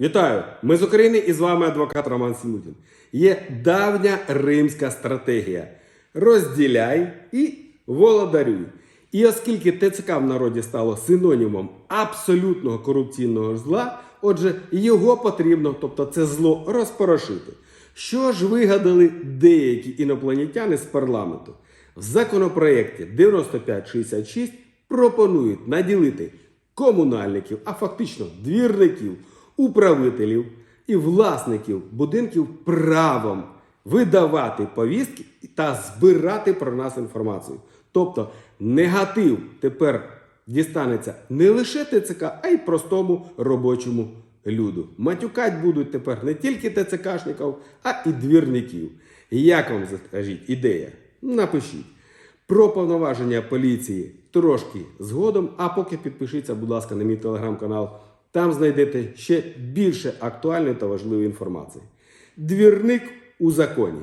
Вітаю! Ми з України і з вами адвокат Роман Сімутін. Є давня римська стратегія: розділяй і володарюй. І оскільки ТЦК в народі стало синонімом абсолютного корупційного зла, отже, його потрібно, тобто це зло, розпорошити. Що ж вигадали деякі інопланетяни з парламенту? В законопроєкті 9566 пропонують наділити комунальників, а фактично двірників, управителів і власників будинків правом видавати повістки та збирати про нас інформацію. Тобто негатив тепер дістанеться не лише ТЦК, а й простому робочому люду. Матюкать будуть тепер не тільки ТЦКшників, а і двірників. Як вам скажіть ідея? Напишіть. Про повноваження поліції трошки згодом. А поки підпишіться, будь ласка, на мій телеграм-канал. Там знайдете ще більше актуальної та важливої інформації. Двірник у законі.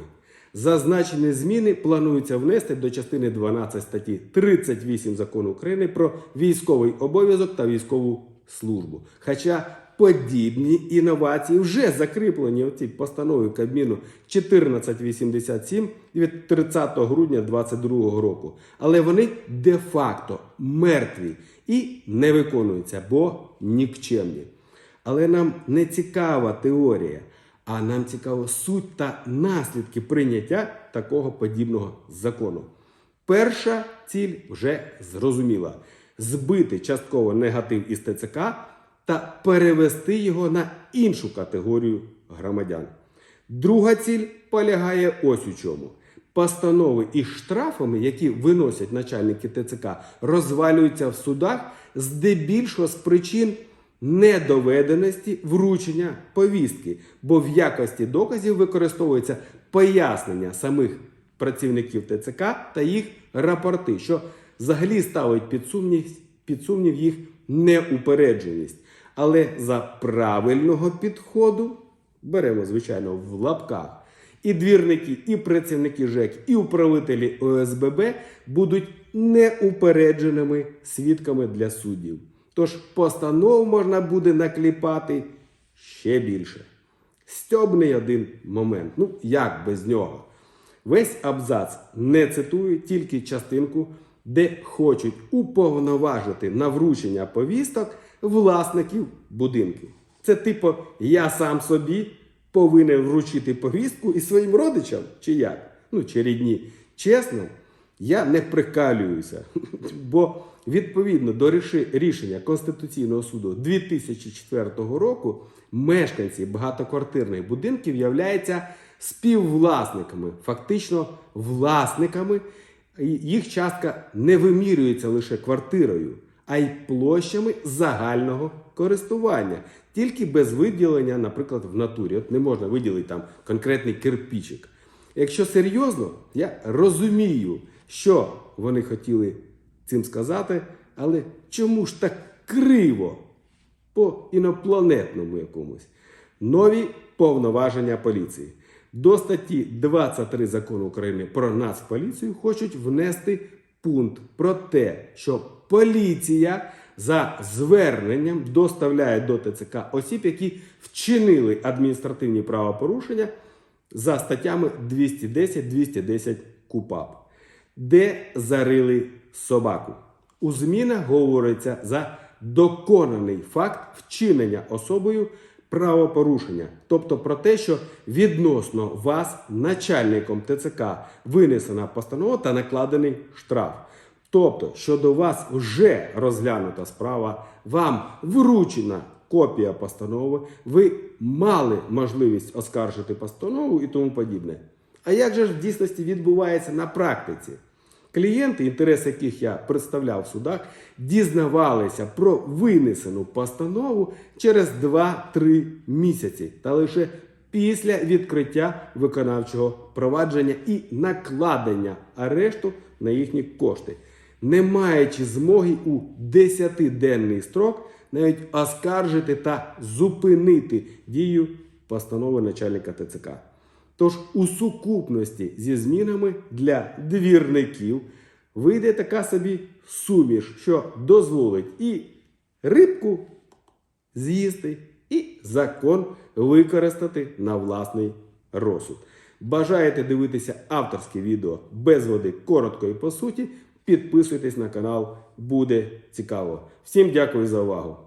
Зазначені зміни планується внести до частини 12 статті 38 закону України про військовий обов'язок та військову службу. Хоча подібні інновації вже закріплені в цій постанові Кабміну 1487 від 30 грудня 2022 року. Але вони де-факто мертві і не виконуються, бо нікчемні. Але нам не цікава теорія, а нам цікава суть та наслідки прийняття такого подібного закону. Перша ціль вже зрозуміла: збити частково негатив із ТЦК та перевести його на іншу категорію громадян. Друга ціль полягає ось у чому. Постанови із штрафами, які виносять начальники ТЦК, розвалюються в судах здебільшого з причин недоведеності вручення повістки, бо в якості доказів використовується пояснення самих працівників ТЦК та їх рапорти, що взагалі ставить під сумнів, під сумнів їх неупередженість. Але за правильного підходу беремо, звичайно, в лапках. І двірники, і працівники ЖЕК, і управителі ОСББ будуть неупередженими свідками для суддів. Тож постанов можна буде накліпати ще більше. Стьобний один момент. Ну, як без нього? Весь абзац не цитую, тільки частинку, де хочуть уповноважити на вручення повісток власників будинків. Це типу, я сам собі повинен вручити повістку і своїм родичам, чи як? Ну, чи рідні. Чесно, я не прикалююся, бо відповідно до рішення Конституційного суду 2004 року мешканці багатоквартирних будинків являються співвласниками, фактично власниками. Їх частка не вимірюється лише квартирою, а й площами загального користування, тільки без виділення, наприклад, в натурі. От не можна виділити там конкретний кирпичик. Якщо серйозно, я розумію, що вони хотіли цим сказати, але чому ж так криво по інопланетному якомусь? Нові повноваження поліції. До статті 23 закону України про Нацполіцію хочуть внести пункт про те, що поліція за зверненням доставляє до ТЦК осіб, які вчинили адміністративні правопорушення за статтями 210-210 КУПАП, де зарили собаку. У змінах говориться за доконаний факт вчинення особою правопорушення, тобто про те, що відносно вас, начальником ТЦК, винесена постанова та накладений штраф. Тобто, щодо вас вже розглянута справа, вам вручена копія постанови, ви мали можливість оскаржити постанову і тому подібне. А як же ж в дійсності відбувається на практиці? Клієнти, інтерес яких я представляв в судах, дізнавалися про винесену постанову через 2-3 місяці та лише після відкриття виконавчого провадження і накладення арешту на їхні кошти, не маючи змоги у 10-денний строк навіть оскаржити та зупинити дію постанови начальника ТЦК. Тож у сукупності зі змінами для двірників вийде така собі суміш, що дозволить і рибку з'їсти, і закон використати на власний розсуд. Бажаєте дивитися авторське відео без води, коротко і по суті. Підписуйтесь на канал, буде цікаво. Всім дякую за увагу!